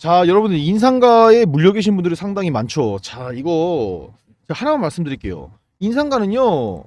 자, 여러분들 인상가에 물려 계신 분들이 상당히 많죠. 자, 이거 하나만 말씀드릴게요. 인상가는요.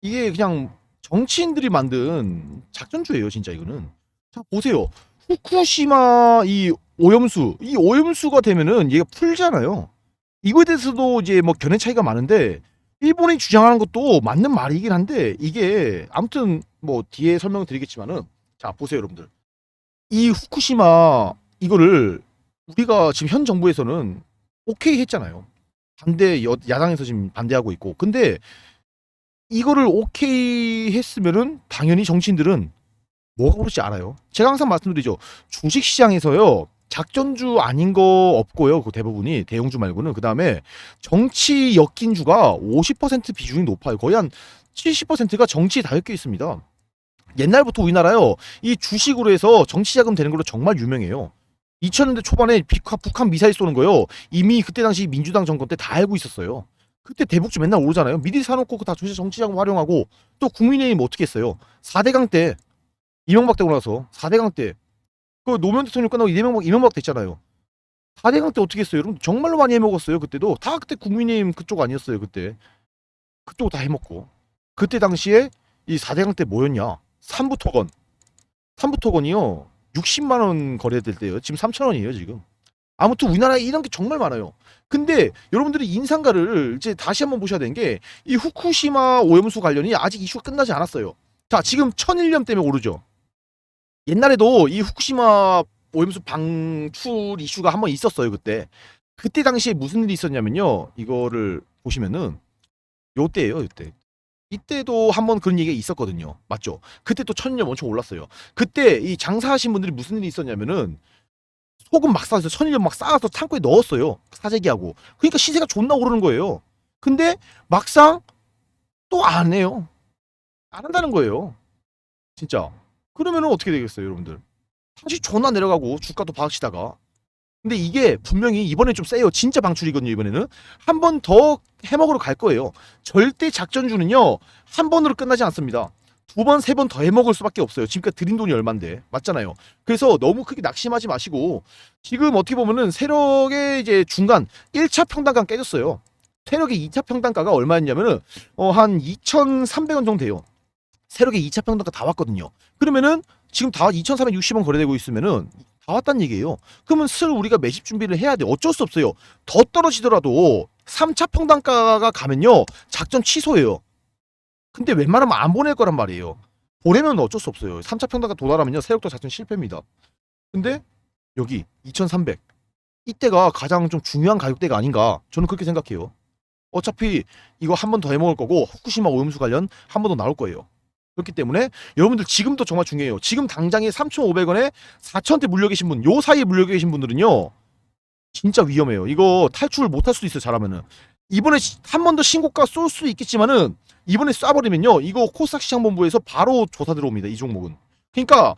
이게 그냥 정치인들이 만든 작전주예요, 진짜 이거는. 자, 보세요. 후쿠시마 이 오염수, 이 오염수가 되면은 얘가 풀잖아요. 이거에 대해서도 이제 뭐 견해 차이가 많은데 일본이 주장하는 것도 맞는 말이긴 한데 이게 아무튼 뭐 뒤에 설명을 드리겠지만은 자, 보세요, 여러분들. 이 후쿠시마 이거를 우리가 지금 현 정부에서는 오케이 했잖아요. 반대 여, 야당에서 지금 반대하고 있고. 근데 이거를 오케이 했으면은 당연히 정치인들은 뭐가 그렇지 않아요. 제가 항상 말씀드리죠. 주식 시장에서요. 작전주 아닌 거 없고요. 그 대부분이 대형주 말고는 그 다음에 정치 엮인 주가 50% 비중이 높아요. 거의 한 70%가 정치에 다 엮여 있습니다. 옛날부터 우리나라요. 이 주식으로 해서 정치 자금 되는 걸로 정말 유명해요. 2000년대 초반에 북한, 북한 미사일 쏘는 거요. 이미 그때 당시 민주당 정권 때 다 알고 있었어요. 그때 대북주 맨날 오르잖아요. 미리 사놓고 그다 정치 자금 활용하고 또 국민의힘 어떻게 했어요? 4대강 때 이명박 되고 나서 4대강 때 그 노무현 대통령 끝나고 이명박 이명박 됐잖아요. 4대강 때 어떻게 했어요? 여러분 정말로 많이 해먹었어요. 그때도 다 그때 국민의힘 그쪽 아니었어요. 그때 그쪽 다 해먹고 그때 당시에 이 4대강 때 뭐였냐? 삼부토건 삼부토건이요 60만 원 거래될 때요. 지금 3천 원이에요 지금. 아무튼 우리나라에 이런 게 정말 많아요. 근데 여러분들이 인상가를 이제 다시 한번 보셔야 되는 게 이 후쿠시마 오염수 관련이 아직 이슈가 끝나지 않았어요. 자, 지금 천일염 때문에 오르죠. 옛날에도 이 후쿠시마 오염수 방출 이슈가 한번 있었어요, 그때. 그때 당시에 무슨 일이 있었냐면요. 이거를 보시면은 요때예요, 요때. 이때도 한번 그런 얘기가 있었거든요. 맞죠? 그때 또 천일염 엄청 올랐어요. 그때 이 장사하신 분들이 무슨 일이 있었냐면은 소금 막 싸서 천일염 막 쌓아서 창고에 넣었어요. 사재기하고. 그러니까 시세가 존나 오르는 거예요. 근데 막상 또 안 해요. 안 한다는 거예요. 진짜. 그러면은 어떻게 되겠어요, 여러분들? 다시 존나 내려가고 주가도 박치다가. 근데 이게 분명히 이번에 좀 세요. 진짜 방출이거든요, 이번에는. 한 번 더 해먹으러 갈 거예요. 절대 작전주는요, 한 번으로 끝나지 않습니다. 두 번, 세 번 더 해먹을 수밖에 없어요. 지금까지 드린 돈이 얼만데. 맞잖아요. 그래서 너무 크게 낙심하지 마시고, 지금 어떻게 보면은 세력의 이제 중간 1차 평단가 깨졌어요. 세력의 2차 평단가가 얼마였냐면은, 어, 한 2,300원 정도 돼요. 세력의 2차 평단가 다 왔거든요. 그러면은 지금 다 2,460원 거래되고 있으면은 다 왔단 얘기예요. 그러면 슬 우리가 매집 준비를 해야 돼. 어쩔 수 없어요. 더 떨어지더라도 3차 평단가가 가면요. 작전 취소예요. 근데 웬만하면 안 보낼 거란 말이에요. 보내면 어쩔 수 없어요. 3차 평단가 도달하면요. 세력도 작전 실패입니다. 근데 여기 2,300. 이때가 가장 좀 중요한 가격대가 아닌가. 저는 그렇게 생각해요. 어차피 이거 한 번 더 해먹을 거고 후쿠시마 오염수 관련 한 번 더 나올 거예요. 그렇기 때문에 여러분들 지금도 정말 중요해요. 지금 당장에 3,500원에 4,000원대 물려 계신 분, 요 사이에 물려 계신 분들은요. 진짜 위험해요. 이거 탈출을 못 할 수도 있어요. 잘하면은. 이번에 한 번 더 신고가 쏠 수도 있겠지만은 이번에 쏴버리면요. 이거 코스닥 시장본부에서 바로 조사 들어옵니다. 이 종목은. 그러니까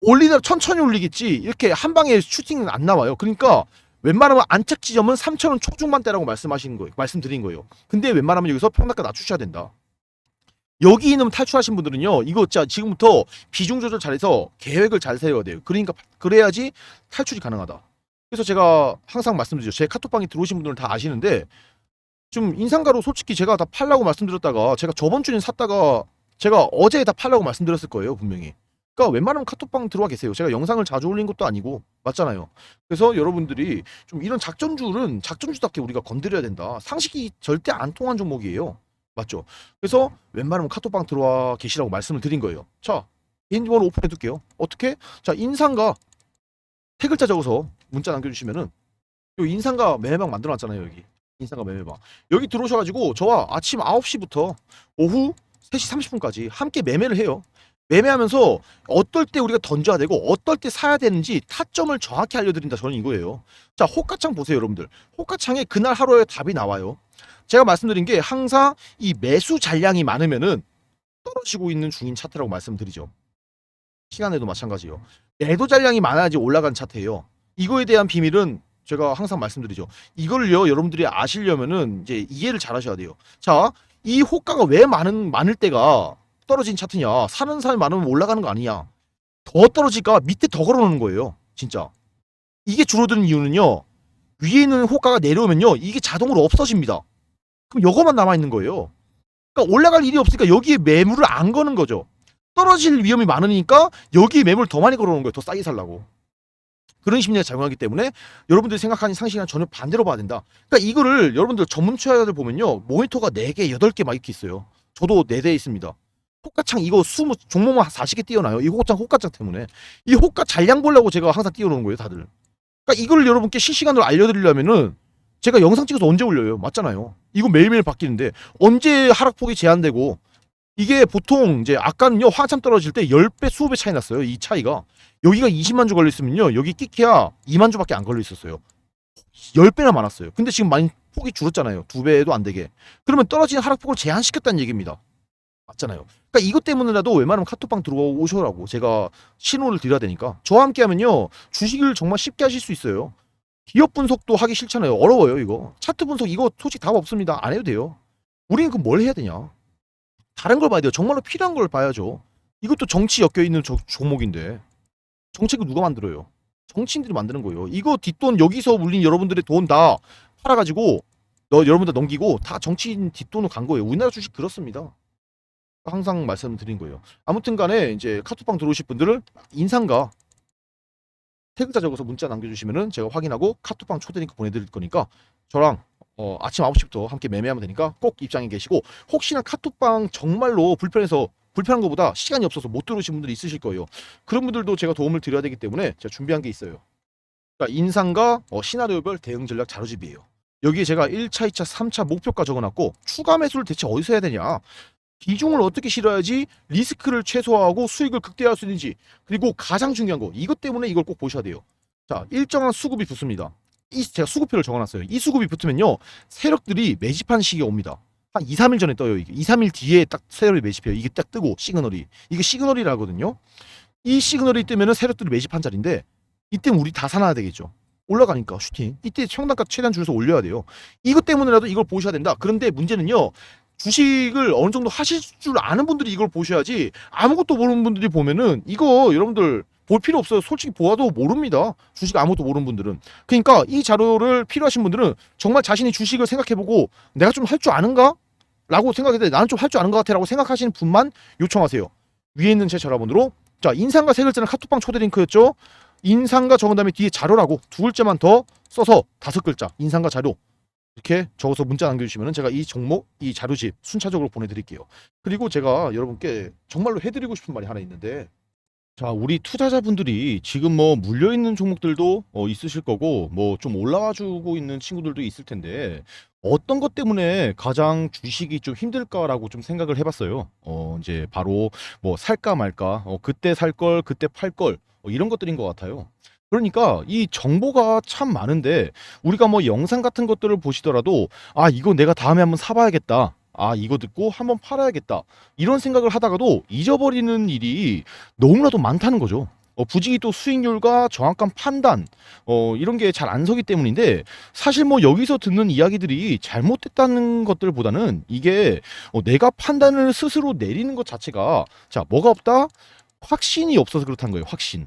올리다 천천히 올리겠지. 이렇게 한 방에 슈팅은 안 나와요. 그러니까 웬만하면 안착 지점은 3,000원 초중반대라고 말씀하시는 거예요. 말씀드린 거예요. 근데 웬만하면 여기서 평단가 낮추셔야 된다. 여기 있는 탈출하신 분들은요, 이거 진짜 지금부터 비중 조절 잘해서 계획을 잘 세워야 돼요. 그러니까 그래야지 탈출이 가능하다. 그래서 제가 항상 말씀드리죠. 제 카톡방에 들어오신 분들은 다 아시는데 좀 인상가로 솔직히 제가 다 팔라고 말씀드렸다가 제가 저번 주에 샀다가 제가 어제 다 팔라고 말씀드렸을 거예요, 분명히. 그러니까 웬만하면 카톡방 들어와 계세요. 제가 영상을 자주 올린 것도 아니고 맞잖아요. 그래서 여러분들이 좀 이런 작전주는 작전주답게 우리가 건드려야 된다. 상식이 절대 안 통한 종목이에요. 맞죠? 그래서 웬만하면 카톡방 들어와 계시라고 말씀을 드린 거예요. 자, 개인번호 오픈해 둘게요. 어떻게? 자, 인상가 세 글자 적어서 문자 남겨주시면은 요 인상가 매매방 만들어놨잖아요 여기 인상가 매매방 여기 들어오셔가지고 저와 아침 9시부터 오후 3시 30분까지 함께 매매를 해요. 매매하면서 어떨 때 우리가 던져야 되고 어떨 때 사야 되는지 타점을 정확히 알려드린다. 저는 이거예요. 자, 호가창 보세요, 여러분들. 호가창에 그날 하루에 답이 나와요. 제가 말씀드린 게 항상 이 매수 잔량이 많으면은 떨어지고 있는 중인 차트라고 말씀드리죠. 시간에도 마찬가지요. 매도 잔량이 많아야지 올라간 차트예요. 이거에 대한 비밀은 제가 항상 말씀드리죠. 이걸요, 여러분들이 아시려면은 이제 이해를 잘 하셔야 돼요. 자, 이 호가가 왜 많은 많을 때가 떨어진 차트냐? 사는 사람이 많으면 올라가는 거 아니냐? 더 떨어질까 밑에 더 걸어놓는 거예요. 진짜. 이게 줄어드는 이유는요. 위에 있는 호가가 내려오면요. 이게 자동으로 없어집니다. 그럼 이거만 남아 있는 거예요. 그러니까 올라갈 일이 없으니까 여기에 매물을 안 거는 거죠. 떨어질 위험이 많으니까 여기에 매물 더 많이 걸어놓은 거예요. 더 싸게 살라고. 그런 심리가 작용하기 때문에 여러분들이 생각하는 상식이랑 전혀 반대로 봐야 된다. 그러니까 이거를 여러분들 전문 투자자들 보면요. 모니터가 4개, 8개 막 이렇게 있어요. 저도 4대 있습니다. 호가창 이거 20 종목만 40개 띄워놔요. 이 호가창 호가창 때문에. 이 호가 잔량 보려고 제가 항상 띄워놓은 거예요, 다들. 그러니까 이걸 여러분께 실시간으로 알려드리려면은 제가 영상 찍어서 언제 올려요? 맞잖아요. 이거 매일매일 바뀌는데 언제 하락폭이 제한되고 이게 보통 이제 아까는요 한참 떨어질 때 10배 20배 차이 났어요. 이 차이가. 여기가 20만 주 걸려 있으면요. 여기 끼케야 2만 주밖에 안 걸려 있었어요. 10배나 많았어요. 근데 지금 많이 폭이 줄었잖아요. 두 배도 안 되게. 그러면 떨어진 하락폭을 제한시켰다는 얘기입니다. 맞잖아요. 그러니까 이것 때문에라도 웬만하면 카톡방 들어오셔라고 제가 신호를 드려야 되니까 저와 함께 하면요. 주식을 정말 쉽게 하실 수 있어요. 기업 분석도 하기 싫잖아요. 어려워요, 이거. 차트 분석 이거 솔직히 답 없습니다. 안 해도 돼요. 우리는 그럼 뭘 해야 되냐? 다른 걸 봐야 돼요. 정말로 필요한 걸 봐야죠. 이것도 정치 엮여 있는 저- 종목인데 정책을 누가 만들어요? 정치인들이 만드는 거예요. 이거 뒷돈 여기서 물린 여러분들의 돈 다 팔아가지고 너 여러분들 넘기고 다 정치인 뒷돈으로 간 거예요. 우리나라 주식 그렇습니다. 항상 말씀드린 거예요. 아무튼간에 이제 카톡방 들어오실 분들은 인상과 태글자 적어서 문자 남겨주시면은 제가 확인하고 카톡방 초대 링크 보내드릴 거니까 저랑 어, 아침 9시부터 함께 매매하면 되니까 꼭 입장에 계시고 혹시나 카톡방 정말로 불편해서 불편한 것보다 시간이 없어서 못 들어오신 분들이 있으실 거예요. 그런 분들도 제가 도움을 드려야 되기 때문에 제가 준비한 게 있어요. 그러니까 인상과 어, 시나리오별 대응 전략 자료집이에요. 여기에 제가 1차, 2차, 3차 목표가 적어놨고 추가 매수를 대체 어디서 해야 되냐 비중을 어떻게 실어야지 리스크를 최소화하고 수익을 극대화할 수 있는지 그리고 가장 중요한 거 이것 때문에 이걸 꼭 보셔야 돼요. 자 일정한 수급이 붙습니다. 이 제가 수급표를 적어놨어요. 이 수급이 붙으면요 세력들이 매집한 시기가 옵니다. 한 2, 3일 전에 떠요. 이게 2, 3일 뒤에 딱 세력이 매집해요. 이게 딱 뜨고 시그널이 이게 시그널이라거든요. 이 시그널이 뜨면은 세력들이 매집한 자리인데 이때 우리 다 사놔야 되겠죠. 올라가니까 슈팅. 이때 청단가 최대한 줄여서 올려야 돼요. 이것 때문에라도 이걸 보셔야 된다. 그런데 문제는요. 주식을 어느 정도 하실 줄 아는 분들이 이걸 보셔야지 아무것도 모르는 분들이 보면은 이거 여러분들 볼 필요 없어요. 솔직히 보아도 모릅니다. 주식 아무것도 모르는 분들은. 그러니까 이 자료를 필요하신 분들은 정말 자신이 주식을 생각해보고 내가 좀 할 줄 아는가? 라고 때 나는 좀 할 줄 아는 것 같아 라고 생각하시는 분만 요청하세요. 위에 있는 제 전화번호로 자 인상과 세 글자는 카톡방 초대 링크였죠. 인상과 적은 다음에 뒤에 자료라고 두 글자만 더 써서 다섯 글자 인상과 자료 이렇게 적어서 문자 남겨주시면 제가 이 종목 이 자료집 순차적으로 보내드릴게요. 그리고 제가 여러분께 정말로 해드리고 싶은 말이 하나 있는데 자 우리 투자자분들이 지금 뭐 물려 있는 종목들도 어, 있으실 거고 뭐 좀 올라와주고 있는 친구들도 있을 텐데 어떤 것 때문에 가장 주식이 좀 힘들까라고 좀 생각을 해봤어요. 어 이제 바로 뭐 살까 말까 어, 그때 살 걸 그때 팔 걸 어, 이런 것들인 것 같아요. 그러니까 이 정보가 참 많은데 우리가 뭐 영상 같은 것들을 보시더라도 아 이거 내가 다음에 한번 사봐야겠다. 아 이거 듣고 한번 팔아야겠다. 이런 생각을 하다가도 잊어버리는 일이 너무나도 많다는 거죠. 어, 부지기 또 수익률과 정확한 판단 어, 이런 게 잘 안 서기 때문인데 사실 뭐 여기서 듣는 이야기들이 잘못됐다는 것들보다는 이게 어, 내가 판단을 스스로 내리는 것 자체가 자 뭐가 없다 확신이 없어서 그렇다는 거예요 확신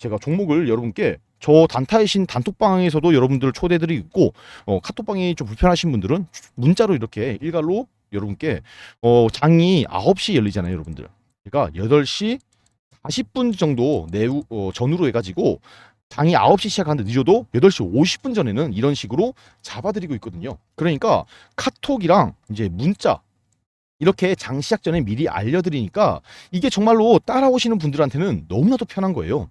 제가 종목을 여러분께 저 단타의 신 단톡방에서도 여러분들을 초대드리고 어, 카톡방이 좀 불편하신 분들은 문자로 이렇게 일괄로 여러분께 어, 장이 9시 열리잖아요, 여러분들. 그러니까 8시 40분 정도 내후 어, 전후로 해가지고 장이 9시 시작하는데 늦어도 8시 50분 전에는 이런 식으로 잡아드리고 있거든요. 그러니까 카톡이랑 이제 문자 이렇게 장 시작 전에 미리 알려드리니까 이게 정말로 따라오시는 분들한테는 너무나도 편한 거예요.